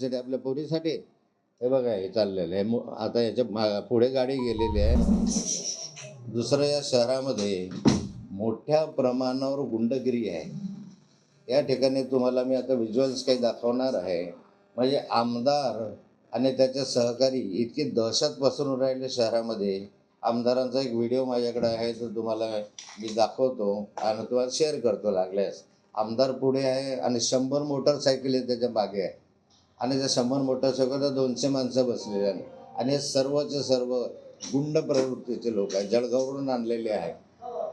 त्याच्यासाठी आपल्या पोरीसाठी. हे बघा हे चाललेलं आहे. मो- आता याच्या मा- पुढे गाडी गेलेली आहे. दुसरं या शहरामध्ये मोठ्या प्रमाणावर गुंडगिरी आहे. या ठिकाणी तुम्हाला मी आता व्हिज्युअल्स काही दाखवणार आहे. म्हणजे आमदार आणि त्याचे सहकारी इतकी दहशत पसरून राहिले शहरामध्ये. आमदारांचा एक व्हिडिओ माझ्याकडे आहे तो तुम्हाला मी दाखवतो आणि तुम्हाला शेअर करतो लागल्यास. आमदार पुढे आहे आणि शंभर मोटरसायकल त्याच्यामागे आहे. आणि त्या शंभर मोटरसायकलवर दोनशे माणसं बसलेली आहेत आणि सर्वच सर्वचे सर्व गुंड प्रवृत्तीचे लोक आहेत जळगाववरून आणलेले आहे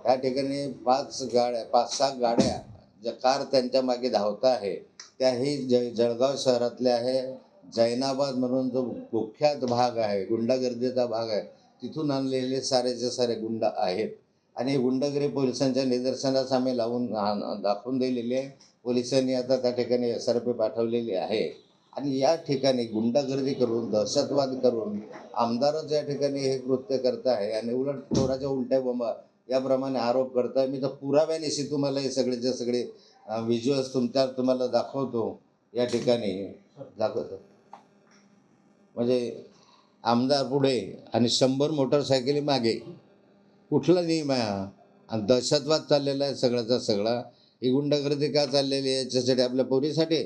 त्या ठिकाणी पाच गाड्या पाच सहा गाड्या ज्या कार त्यांच्या मागे धावता आहे त्याही ज जळगाव शहरातल्या आहे. जैनाबाद म्हणून जो कुख्यात भाग आहे गुंडागर्दीचा भाग आहे तिथून आणलेले सारेचे सारे गुंड आहेत. आणि गुंडगिरी पोलिसांच्या निदर्शनास आम्ही लावून दाखवून दिलेली आहे. पोलिसांनी आता त्या ठिकाणी एस आर पी पाठवलेली आहे. आणि या ठिकाणी गुंडागर्दी करून दहशतवाद करून आमदारच या ठिकाणी हे कृत्य करत आहे आणि उलट थोराच्या उलट्या बोंबा याप्रमाणे आरोप करत आहे मी तर पुराव्यानिशी तुम्हाला हे सगळेचे सगळे व्हिज्युअल्स तुमच्या तुम्हाला दाखवतो या ठिकाणी दाखवतो. म्हणजे आमदार पुढे आणि शंभर मोटरसायकली मागे कुठला नियम आहे हा? आणि दहशतवाद चाललेला आहे सगळ्याचा सगळा. ही गुंडागर्दी का चाललेली आहे? याच्यासाठी आपल्या पोरीसाठी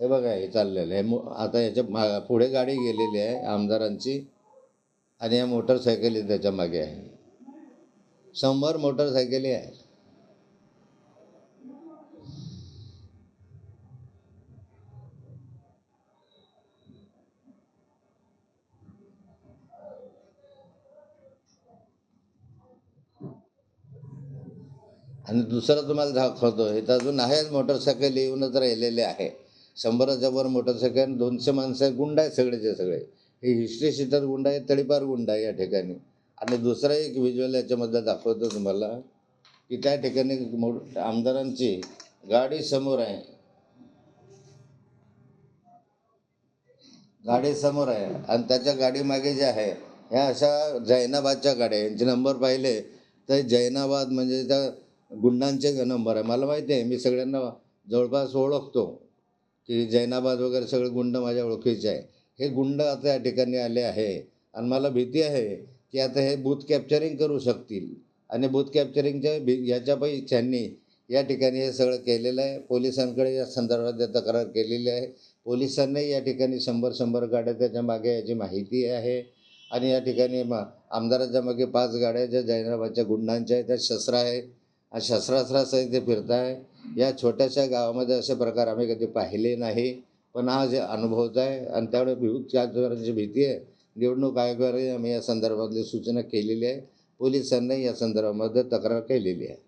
हे बघा हे चाललेलं आहे. आता याच्या मा पुढे गाडी गेलेली आहे आमदारांची आणि या मोटरसायकली त्याच्यामागे आहे. शंभर मोटरसायकली आहे आणि दुसरं तुम्हाला दाखवतो हे तर अजून आहेच मोटरसायकल येऊनच राहिलेले आहे शंभराच्या वर मोटरसायकल दोनशे माणसं गुंड आहेत सगळेचे सगळे. हे हिस्ट्री सीटर गुंड आहे तडीपार गुंड आहे या ठिकाणी. आणि दुसरा एक व्हिज्युअल याच्यामधला दाखवतो तुम्हाला की त्या ठिकाणी मो आमदारांची गाडी समोर आहे. गाडी समोर आहे. आणि त्याच्या गाडीमागे जे आहे ह्या अशा जैनाबादच्या गाड्या यांचे नंबर पाहिले तर जैनाबाद म्हणजे त्या गुंडांचे नंबर आहे. मला माहिती आहे मी सगळ्यांना जवळपास ओळखतो. की जैनाबाद वगैरे सगळे गुंड माझ्या ओळखीचे आहे. हे गुंड आता या ठिकाणी आले आहे. आणि मला भीती आहे की आता हे बूथ कॅप्चरिंग करू शकतील. आणि बूथ कॅप्चरिंगच्या भी याच्यापैकी त्यांनी या ठिकाणी हे सगळं केलेलं आहे पोलिसांकडे या संदर्भात तक्रार केलेली आहे. पोलिसांनाही या ठिकाणी शंभर शंभर गाड्या त्याच्यामागे याची माहिती आहे. आणि या ठिकाणी मा आमदाराच्या मागे पाच गाड्या ज्या जैनाबादच्या गुंडांच्या आहेत त्या शस्त्र आहे. आज इथे फिरत आहे या छोट्याशा गावामध्ये असे प्रकार आम्ही कधी पाहिले नाही. पण हा जे अनुभवत आहे आणि त्यामुळे भीती आहे. निवडणूक आयोगाने आम्ही या संदर्भातली सूचना केलेली आहे. पोलिसांनी या संदर्भामध्ये तक्रार केलेली आहे.